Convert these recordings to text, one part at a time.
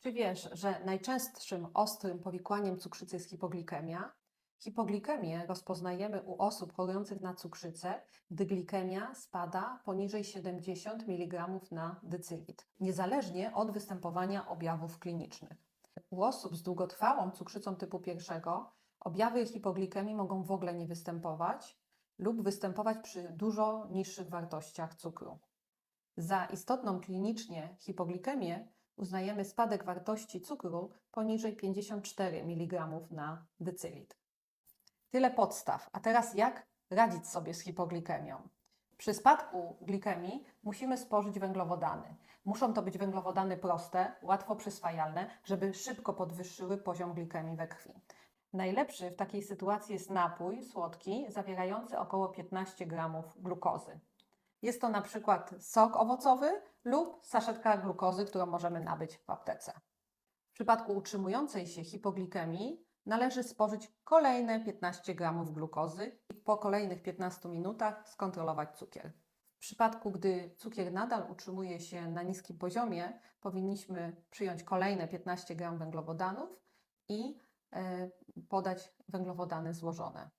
Czy wiesz, że najczęstszym ostrym powikłaniem cukrzycy jest hipoglikemia? Hipoglikemię rozpoznajemy u osób chorujących na cukrzycę, gdy glikemia spada poniżej 70 mg na decylitr, niezależnie od występowania objawów klinicznych. U osób z długotrwałą cukrzycą typu pierwszego objawy hipoglikemii mogą w ogóle nie występować lub występować przy dużo niższych wartościach cukru. Za istotną klinicznie hipoglikemię uznajemy spadek wartości cukru poniżej 54 mg na decylitr. Tyle podstaw. A teraz jak radzić sobie z hipoglikemią? Przy spadku glikemii musimy spożyć węglowodany. Muszą to być węglowodany proste, łatwo przyswajalne, żeby szybko podwyższyły poziom glikemii we krwi. Najlepszy w takiej sytuacji jest napój słodki zawierający około 15 g glukozy. Jest to na przykład sok owocowy lub saszetka glukozy, którą możemy nabyć w aptece. W przypadku utrzymującej się hipoglikemii należy spożyć kolejne 15 g glukozy i po kolejnych 15 minutach skontrolować cukier. W przypadku, gdy cukier nadal utrzymuje się na niskim poziomie, powinniśmy przyjąć kolejne 15 g węglowodanów i e, podać węglowodany złożone.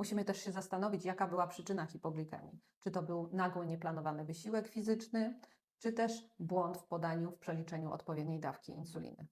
Musimy też się zastanowić, jaka była przyczyna hipoglikemii. Czy to był nagły, nieplanowany wysiłek fizyczny, czy też błąd w podaniu, w przeliczeniu odpowiedniej dawki insuliny.